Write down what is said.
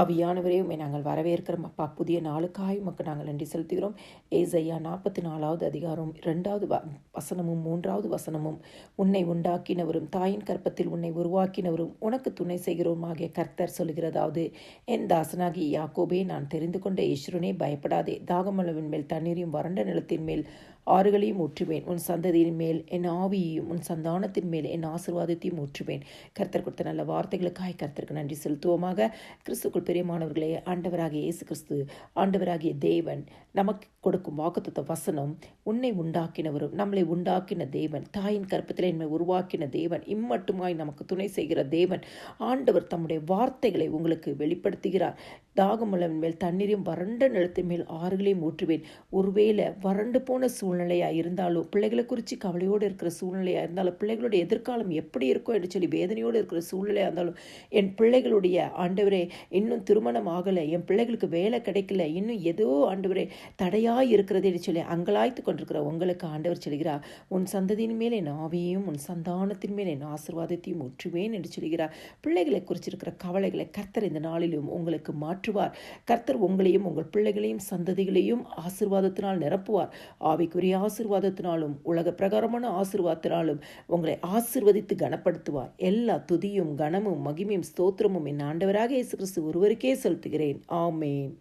ஆவியானவரே உண்மை நாங்கள் வரவேற்கிறோம். அப்பா புதிய நாளுக்காய் உமக்கு நாங்கள் நன்றி செலுத்துகிறோம். ஏசையா நாற்பத்தி நாலாவது அதிகாரம் இரண்டாவது வ வசனமும் மூன்றாவது வசனமும். உன்னை உண்டாக்கினவரும் தாயின் கற்பத்தில் உன்னை உருவாக்கினவரும் உனக்கு துணை செய்கிறோம் ஆகிய கர்த்தர் சொல்கிறதாவது என் தாசனாகி யாக்கோபே நான் தெரிந்து கொண்ட ஈஸ்வரனே பயப்படாதே. தாகமளவின் மேல் தண்ணீரையும் வறண்ட நிலத்தின் மேல் ஆறுகளையும் ஊற்றுவேன். உன் சந்ததியின் மேல் என் ஆவியையும் உன் சந்தானத்தின் மேல் என் ஆசிர்வாதத்தையும் ஊற்றுவேன். கர்த்தர் கொடுத்த நல்ல வார்த்தைகளுக்காய் கர்த்தருக்கு நன்றி செலுத்துவோமாக. கிறிஸ்துக்குள் பெரியமானவர்களே ஆண்டவராகிய இயேசு கிறிஸ்து ஆண்டவராகிய தேவன் நமக்கு கொடுக்கும் வாக்குத்த வசனம் உன்னை உண்டாக்கினவரும் நம்மளை உண்டாக்கின தேவன் தாயின் கற்பத்தில் என்னை உருவாக்கின தேவன் இம்மட்டுமாய் நமக்கு துணை செய்கிற தேவன் ஆண்டவர் தம்முடைய வார்த்தைகளை உங்களுக்கு வெளிப்படுத்துகிறார். தாகமுள்ளவன் மேல் தண்ணீரையும் வறண்ட நிலத்தின் மேல் ஆறுகளையும் ஊற்றுவேன். ஒருவேளை வறண்டு போன சூழ்நிலையாக இருந்தாலும் பிள்ளைகளை குறித்து கவலையோடு இருக்கிற சூழ்நிலையாக இருந்தாலும் பிள்ளைகளுடைய எதிர்காலம் எப்படி இருக்கும் என்று சொல்லி வேதனையோடு இருக்கிற சூழ்நிலையாக இருந்தாலும் என் பிள்ளைகளுடைய ஆண்டவரே இன்னும் திருமணம் ஆகலை என் பிள்ளைகளுக்கு வேலை கிடைக்கல இன்னும் ஏதோ ஆண்டவரே தடையாக இருக்கிறது என்று சொல்லி அங்கலாய்த்து கொண்டிருக்கிற உங்களுக்கு ஆண்டவர் சொல்கிறார். உன் சந்ததியின் மேல் என் ஆவியையும் உன் சந்தானத்தின் மேல் என் ஆசிர்வாதத்தையும் ஊற்றுவேன் என்று சொல்கிறார். பிள்ளைகளை குறிச்சிருக்கிற கவலைகளை கர்த்தர் இந்த நாளிலும் உங்களுக்கு மாற்றுவார். கர்த்தர் உங்களையும் உங்கள் பிள்ளைகளையும் சந்ததிகளையும் ஆசிர்வாதத்தினால் நிரப்புவார். ஆவிக்குரிய ஆசிர்வாதத்தினாலும் உலக பிரகாரமான ஆசிர்வாதத்தினாலும் உங்களை ஆசிர்வதித்து கனப்படுத்துவார். எல்லா துதியும் கனமும் மகிமையும் ஸ்தோத்திரமும் என் ஆண்டவராக இயேசு கிறிஸ்து ஒருவருக்கே செலுத்துகிறேன். ஆமேன்.